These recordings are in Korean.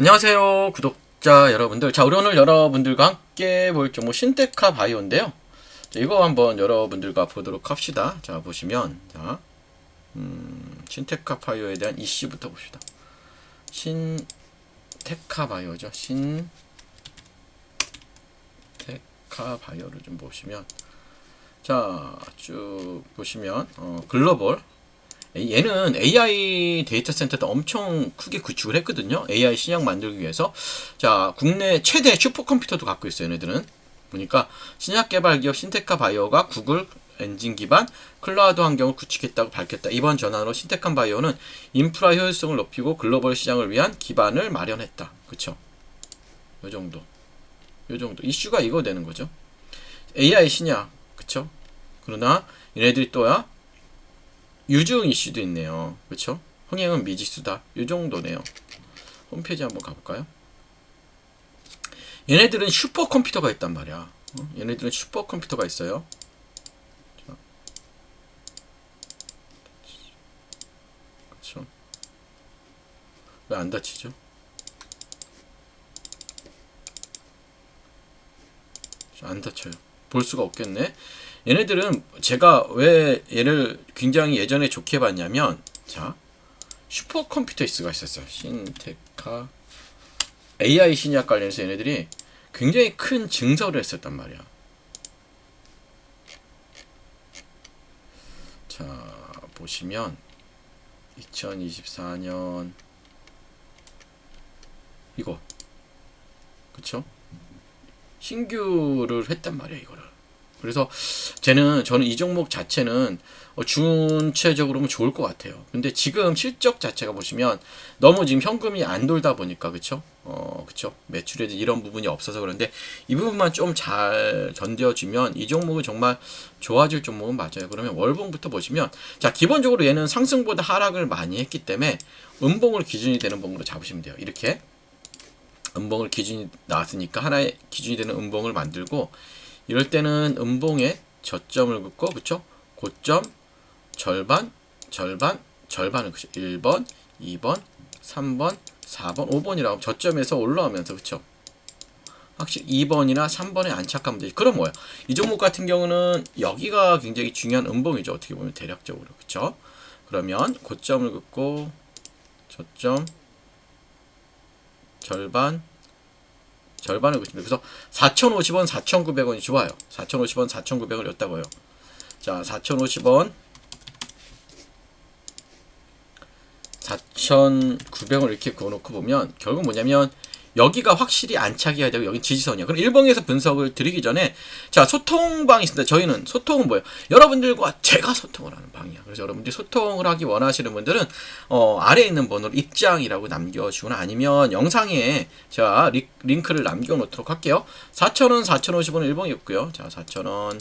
안녕하세요 구독자 여러분들. 자 우리 오늘 여러분들과 함께 볼 종목 신테카 바이오인데요. 자, 이거 한번 여러분들과 보도록 합시다. 자 보시면 자 음, 신테카 바이오에 대한 이슈부터 봅시다. 신테카 바이오죠. 신테카 바이오를 좀 보시면 자 쭉 보시면 어, 글로벌 얘는 AI 데이터 센터도 엄청 크게 구축을 했거든요. AI 신약 만들기 위해서. 자, 국내 최대 슈퍼컴퓨터도 갖고 있어요, 얘네들은. 보니까 신약 개발 기업 신테카 바이오가 구글 엔진 기반 클라우드 환경을 구축했다고 밝혔다. 이번 전환으로 신테칸 바이오는 인프라 효율성을 높이고 글로벌 시장을 위한 기반을 마련했다. 그쵸? 요 정도. 요 정도. 이슈가 이거 되는 거죠. AI 신약. 그쵸? 그러나 얘네들이 또야 유중 이슈도 있네요. 그쵸? 흥행은 미지수다. 이 정도네요. 홈페이지 한번 가볼까요? 얘네들은 슈퍼컴퓨터가 있단 말이야. 어? 얘네들은 슈퍼컴퓨터가 있어요. 자. 그쵸? 왜안 다치죠? 자, 안 다쳐요. 볼 수가 없겠네. 얘네들은 제가 왜 얘를 굉장히 예전에 좋게 봤냐면 자 슈퍼컴퓨터스가 있었어요. 신테카 AI 신약 관련해서 얘네들이 굉장히 큰 증설을 했었단 말이야. 자 보시면 2024년 이거 그쵸? 신규를 했단 말이야 이거를. 그래서 쟤는 저는 이 종목 자체는 어, 중체적으로 보면 좋을 것 같아요. 근데 지금 실적 자체가 보시면 너무 지금 현금이 안 돌다 보니까 그쵸? 어 그쵸? 매출에 이런 부분이 없어서 그런데 이 부분만 좀 잘 견뎌주면 이 종목은 정말 좋아질 종목은 맞아요. 그러면 월봉부터 보시면 자 기본적으로 얘는 상승보다 하락을 많이 했기 때문에 음봉을 기준이 되는 봉으로 잡으시면 돼요. 이렇게 음봉을 기준이 나왔으니까 하나의 기준이 되는 음봉을 만들고 이럴 때는 음봉에 저점을 긋고 그쵸? 고점 절반 절반 절반을 그쵸? 1번 2번 3번 4번 5번이라고 저점에서 올라오면서 그쵸? 확실히 2번이나 3번에 안착하면 되지 그럼 뭐야 이 종목 같은 경우는 여기가 굉장히 중요한 음봉이죠 어떻게 보면 대략적으로 그쵸? 그러면 고점을 긋고 저점 절반 절반을 그칩니다. 그래서 4,050원, 4,900원이 좋아요. 4,050원, 4,900원 였다고요. 자, 4,050원, 4,900원 이렇게 그어놓고 보면 결국 뭐냐면 여기가 확실히 안착해야 되고 여기 지지선이야. 그럼 일봉에서 분석을 드리기 전에 자 소통방이 있습니다. 저희는 소통은 뭐예요? 여러분들과 제가 소통을 하는 방이야. 그래서 여러분들이 소통을 하기 원하시는 분들은 어, 아래에 있는 번호로 입장이라고 남겨주거나 아니면 영상에 제가 리, 링크를 남겨놓도록 할게요. 4,000원, 4,050원 일봉이 없고요. 자 4,000원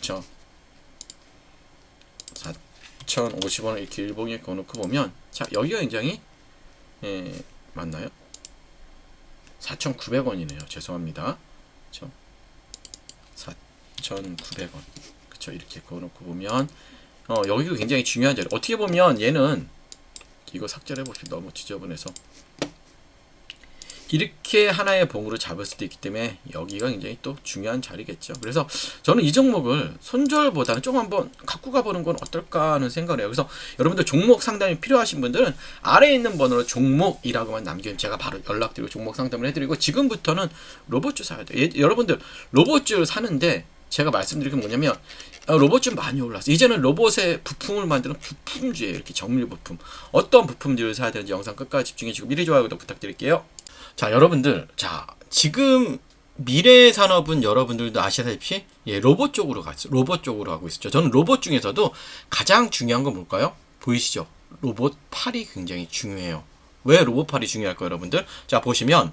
저 4,050원을 이렇게 일봉에 그어놓고 보면 자 여기가 굉장히 예, 맞나요? 4,900원이네요. 죄송합니다. 그쵸? 4,900원. 그쵸? 이렇게 그어놓고 보면, 어, 여기가 굉장히 중요한 자리. 어떻게 보면 얘는, 이거 삭제를 해봅시다. 너무 지저분해서. 이렇게 하나의 봉으로 잡을 수도 있기 때문에 여기가 굉장히 또 중요한 자리겠죠. 그래서 저는 이 종목을 손절보다는 좀 한번 갖고 가보는 건 어떨까 하는 생각을 해요. 그래서 여러분들 종목 상담이 필요하신 분들은 아래에 있는 번호로 종목이라고만 남기면 제가 바로 연락드리고 종목 상담을 해드리고 지금부터는 로봇주 사야 돼요. 예, 여러분들 로봇주를 사는데 제가 말씀드린 게 뭐냐면 어, 로봇주 많이 올랐어. 이제는 로봇의 부품을 만드는 부품주예요. 이렇게 정밀 부품. 어떤 부품들을 사야 되는지 영상 끝까지 집중해 주시고 미리 좋아요 구독 부탁드릴게요. 자, 여러분들. 자, 지금 미래 산업은 여러분들도 아시다시피 예, 로봇 쪽으로 갔어. 로봇 쪽으로 가고 있었죠. 저는 로봇 중에서도 가장 중요한 건 뭘까요? 보이시죠? 로봇 팔이 굉장히 중요해요. 왜 로봇 팔이 중요할까요, 여러분들? 자, 보시면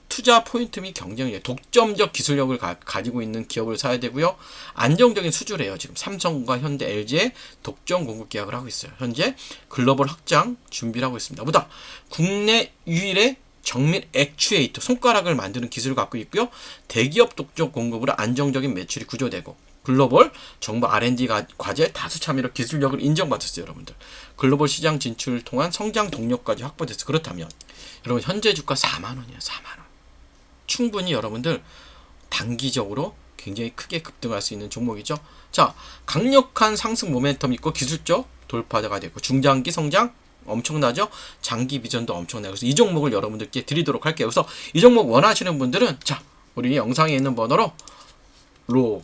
투자 포인트 및 경쟁력, 독점적 기술력을 가, 지고 있는 기업을 사야 되고요. 안정적인 수주래요. 지금 삼성과 현대, LG의 독점 공급 계약을 하고 있어요. 현재 글로벌 확장 준비를 하고 있습니다. 보다 국내 유일의 정밀 액추에이터 손가락을 만드는 기술을 갖고 있고요. 대기업 독점 공급으로 안정적인 매출이 구조되고 글로벌 정부 R&D 가- 과제 다수 참여로 기술력을 인정받았어요, 여러분들. 글로벌 시장 진출을 통한 성장 동력까지 확보됐어. 그렇다면 여러분 현재 주가 4만 원이에요, 4만 원. 충분히 여러분들 단기적으로 굉장히 크게 급등할 수 있는 종목이죠. 자, 강력한 상승 모멘텀 있고 기술적 돌파가 되고 중장기 성장 엄청나죠? 장기 비전도 엄청나요. 그래서 이 종목을 여러분들께 드리도록 할게요. 그래서 이 종목 원하시는 분들은 자, 우리 영상에 있는 번호로 로